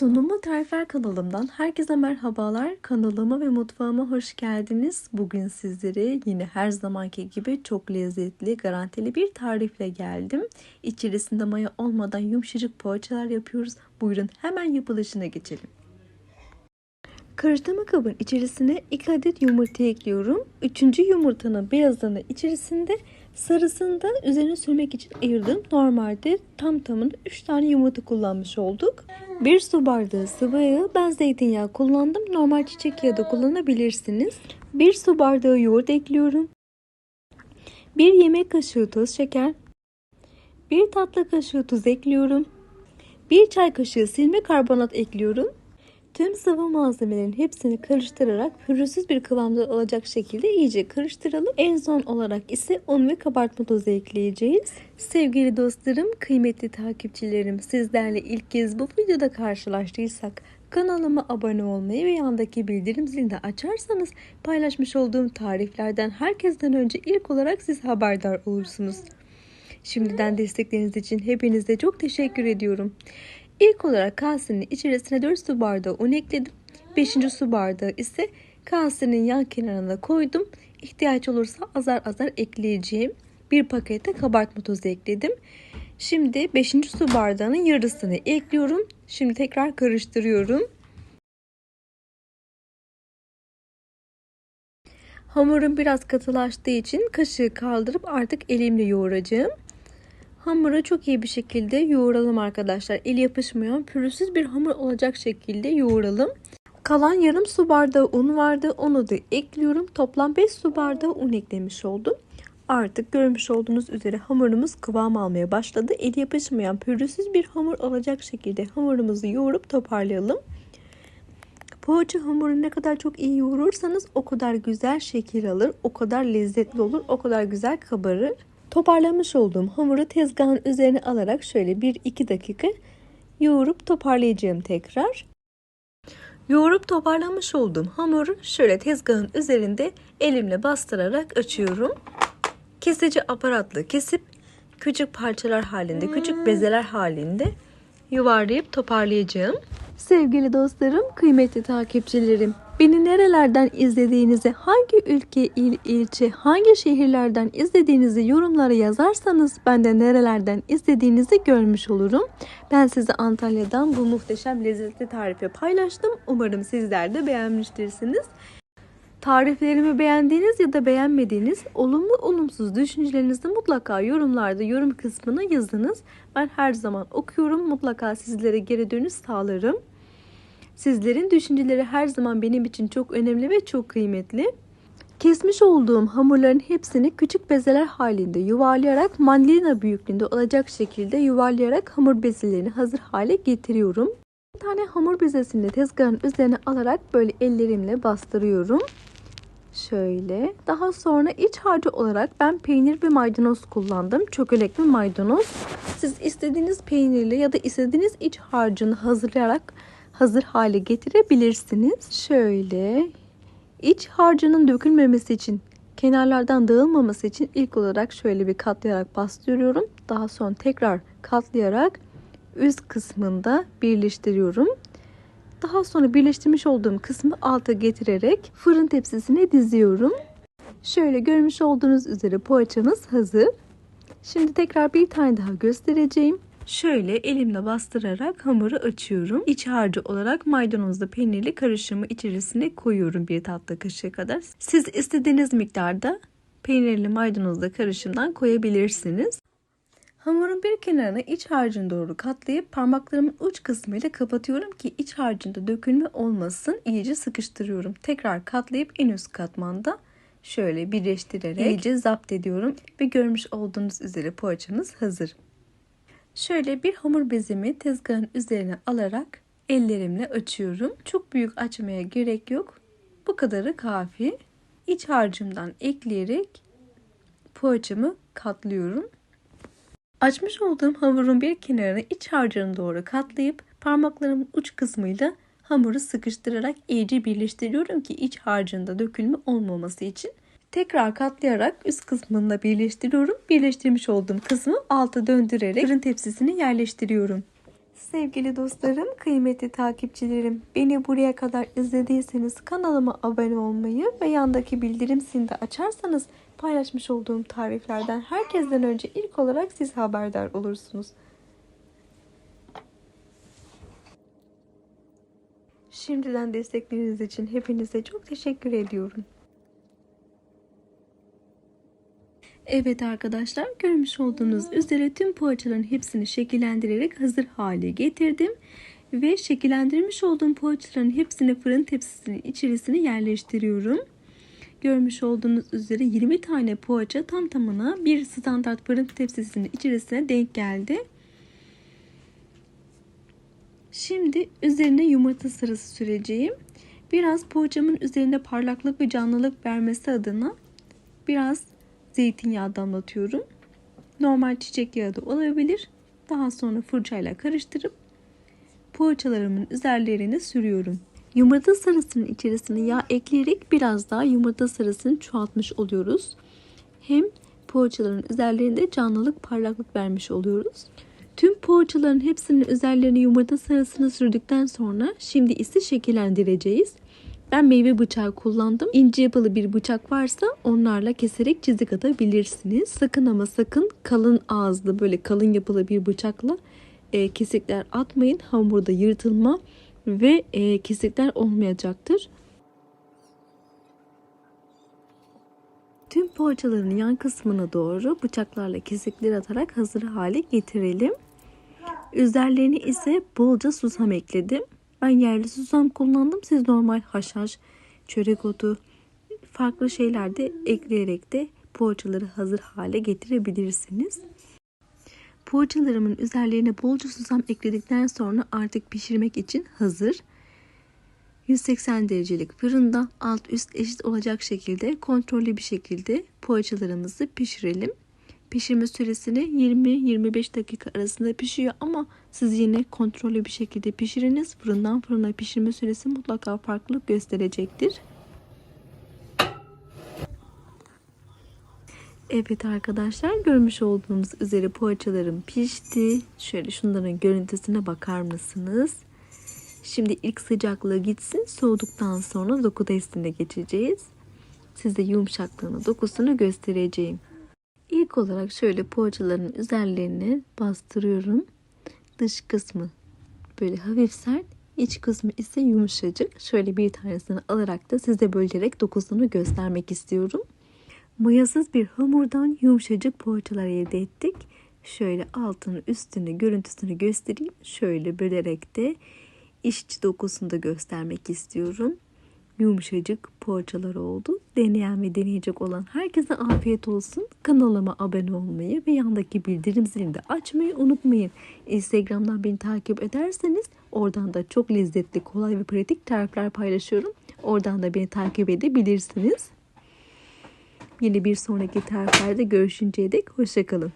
Sunumu Tarifler kanalımdan herkese merhabalar. Kanalıma ve mutfağıma hoş geldiniz. Bugün sizlere yine her zamanki gibi çok lezzetli, garantili bir tarifle geldim. İçerisinde maya olmadan yumuşacık poğaçalar yapıyoruz. Buyurun hemen yapılışına geçelim. Karıştırma kabın içerisine 2 adet yumurta ekliyorum. Üçüncü yumurtanın beyazını içerisinde sarısını da üzerine sürmek için ayırdım. Normalde tam tamına 3 tane yumurta kullanmış olduk. 1 su bardağı sıvı yağı ben zeytinyağı kullandım. Normal çiçek yağı da kullanabilirsiniz. 1 su bardağı yoğurt ekliyorum. 1 yemek kaşığı toz şeker. 1 tatlı kaşığı tuz ekliyorum. 1 çay kaşığı silme karbonat ekliyorum. Tüm sıvı malzemelerin hepsini karıştırarak pürüzsüz bir kıvamda olacak şekilde iyice karıştıralım. En son olarak ise un ve kabartma tozu ekleyeceğiz. Sevgili dostlarım, kıymetli takipçilerim sizlerle ilk kez bu videoda karşılaştıysak kanalıma abone olmayı ve yandaki bildirim zilini açarsanız paylaşmış olduğum tariflerden herkesten önce ilk olarak siz haberdar olursunuz. Şimdiden destekleriniz için hepinize çok teşekkür ediyorum. İlk olarak kasenin içerisine 4 su bardağı un ekledim. 5. su bardağı ise kasenin yan kenarına koydum. İhtiyaç olursa azar azar ekleyeceğim. Bir pakete kabartma tozu ekledim. Şimdi 5. su bardağının yarısını ekliyorum. Şimdi tekrar karıştırıyorum. Hamurum biraz katılaştığı için kaşığı kaldırıp artık elimle yoğuracağım. Hamuru çok iyi bir şekilde yoğuralım arkadaşlar. El yapışmayan pürüzsüz bir hamur olacak şekilde yoğuralım. Kalan yarım su bardağı un vardı. Onu da ekliyorum. Toplam 5 su bardağı un eklemiş oldum. Artık görmüş olduğunuz üzere hamurumuz kıvam almaya başladı. El yapışmayan pürüzsüz bir hamur olacak şekilde hamurumuzu yoğurup toparlayalım. Poğaça hamuru ne kadar çok iyi yoğurursanız o kadar güzel şekil alır, o kadar lezzetli olur, o kadar güzel kabarır. Toparlamış olduğum hamuru tezgahın üzerine alarak şöyle 1-2 dakika yoğurup toparlayacağım tekrar. Yoğurup toparlamış olduğum hamuru şöyle tezgahın üzerinde elimle bastırarak açıyorum. Kesici aparatla kesip küçük parçalar halinde, küçük bezeler halinde yuvarlayıp toparlayacağım. Sevgili dostlarım, kıymetli takipçilerim, Beni nerelerden izlediğinizi, hangi ülke, il, ilçe, hangi şehirlerden izlediğinizi yorumlara yazarsanız ben de nerelerden izlediğinizi görmüş olurum. Ben size Antalya'dan bu muhteşem lezzetli tarifi paylaştım. Umarım sizler de beğenmiştirsiniz. Tariflerimi beğendiğiniz ya da beğenmediğiniz olumlu olumsuz düşüncelerinizi mutlaka yorumlarda yorum kısmına yazınız. Ben her zaman okuyorum. Mutlaka sizlere geri dönüş sağlarım. Sizlerin düşünceleri her zaman benim için çok önemli ve çok kıymetli. Kesmiş olduğum hamurların hepsini küçük bezeler halinde yuvarlayarak mandalina büyüklüğünde olacak şekilde yuvarlayarak hamur bezelerini hazır hale getiriyorum. Bir tane hamur bezesini tezgahın üzerine alarak böyle ellerimle bastırıyorum. Şöyle. Daha sonra iç harcı olarak ben peynir ve maydanoz kullandım. Çökelekli maydanoz. Siz istediğiniz peynirli ya da istediğiniz iç harcını hazırlayarak hazır hale getirebilirsiniz. Şöyle iç harcının dökülmemesi için kenarlardan dağılmaması için ilk olarak şöyle bir katlayarak bastırıyorum. Daha sonra tekrar katlayarak üst kısmında birleştiriyorum. Daha sonra birleştirmiş olduğum kısmı alta getirerek fırın tepsisine diziyorum. Şöyle görmüş olduğunuz üzere poğaçamız hazır. Şimdi tekrar bir tane daha göstereceğim. Şöyle elimle bastırarak hamuru açıyorum. İç harcı olarak maydanozlu peynirli karışımı içerisine koyuyorum bir tatlı kaşığı kadar. Siz istediğiniz miktarda peynirli maydanozlu karışımdan koyabilirsiniz. Hamurun bir kenarına iç harcını doğru katlayıp parmaklarımın uç kısmıyla kapatıyorum ki iç harcında dökülme olmasın. İyice sıkıştırıyorum. Tekrar katlayıp en üst katmanda şöyle birleştirerek iyice zapt ediyorum ve görmüş olduğunuz üzere poğaçamız hazır. Şöyle bir hamur bezimi tezgahın üzerine alarak ellerimle açıyorum. Çok büyük açmaya gerek yok. Bu kadarı kafi. İç harcımdan ekleyerek poğaçamı katlıyorum. Açmış olduğum hamurun bir kenarına iç harcını doğru katlayıp parmaklarımın uç kısmıyla hamuru sıkıştırarak iyice birleştiriyorum ki iç harcında dökülme olmaması için. Tekrar katlayarak üst kısmında birleştiriyorum. Birleştirmiş olduğum kısmı alta döndürerek fırın tepsisine yerleştiriyorum. Sevgili dostlarım, kıymetli takipçilerim, beni buraya kadar izlediyseniz kanalıma abone olmayı ve yandaki bildirim zilini de açarsanız paylaşmış olduğum tariflerden herkesten önce ilk olarak siz haberdar olursunuz. Şimdiden destekleriniz için hepinize çok teşekkür ediyorum. Evet arkadaşlar görmüş olduğunuz üzere tüm poğaçaların hepsini şekillendirerek hazır hale getirdim. Ve şekillendirmiş olduğum poğaçaların hepsini fırın tepsisinin içerisine yerleştiriyorum. Görmüş olduğunuz üzere 20 tane poğaça tam tamına bir standart fırın tepsisinin içerisine denk geldi. Şimdi üzerine yumurta sarısı süreceğim. Biraz poğaçamın üzerine parlaklık ve canlılık vermesi adına biraz zeytinyağı damlatıyorum. Normal çiçek yağı da olabilir. Daha sonra fırçayla karıştırıp poğaçalarımın üzerlerine sürüyorum. Yumurta sarısının içerisine yağ ekleyerek biraz daha yumurta sarısını çoğaltmış oluyoruz. Hem poğaçaların üzerlerinde canlılık, parlaklık vermiş oluyoruz. Tüm poğaçaların hepsinin üzerlerine yumurta sarısını sürdükten sonra şimdi ise şekillendireceğiz. Ben meyve bıçağı kullandım. İnce yapılı bir bıçak varsa onlarla keserek çizik atabilirsiniz. Sakın ama sakın kalın ağızlı böyle kalın yapılı bir bıçakla e, kesikler atmayın. Hamurda yırtılma ve e, kesikler olmayacaktır. Tüm poğaçaların yan kısmına doğru bıçaklarla kesikler atarak hazır hale getirelim. Üzerlerine ise bolca susam ekledim. Ben yerli susam kullandım. Siz normal haşhaş, çörek otu, farklı şeyler de ekleyerek de poğaçaları hazır hale getirebilirsiniz. Poğaçalarımın üzerlerine bolca susam ekledikten sonra artık pişirmek için hazır. 180 derecelik fırında alt üst eşit olacak şekilde kontrollü bir şekilde poğaçalarımızı pişirelim. Pişirme süresini 20-25 dakika arasında pişiyor ama siz yine kontrollü bir şekilde pişiriniz. Fırından fırına pişirme süresi mutlaka farklılık gösterecektir. Evet arkadaşlar görmüş olduğunuz üzere poğaçalarım pişti. Şöyle şunların görüntüsüne bakar mısınız? Şimdi ilk sıcaklığı gitsin. Soğuduktan sonra doku testine geçeceğiz. Size yumuşaklığını, dokusunu göstereceğim. İlk olarak şöyle poğaçaların üzerlerine bastırıyorum. Dış kısmı böyle hafif sert, iç kısmı ise yumuşacık. Şöyle bir tanesini alarak da size bölerek dokusunu göstermek istiyorum. Mayasız bir hamurdan yumuşacık poğaçalar elde ettik. Şöyle altını üstünü görüntüsünü göstereyim. Şöyle bölerek de işçi dokusunu da göstermek istiyorum. Yumuşacık poğaçalar oldu. Deneyen ve deneyecek olan herkese afiyet olsun. Kanalıma abone olmayı ve yandaki bildirim zilini de açmayı unutmayın. Instagram'dan beni takip ederseniz oradan da çok lezzetli, kolay ve pratik tarifler paylaşıyorum. Oradan da beni takip edebilirsiniz. Yine bir sonraki tariflerde görüşünceye dek hoşçakalın.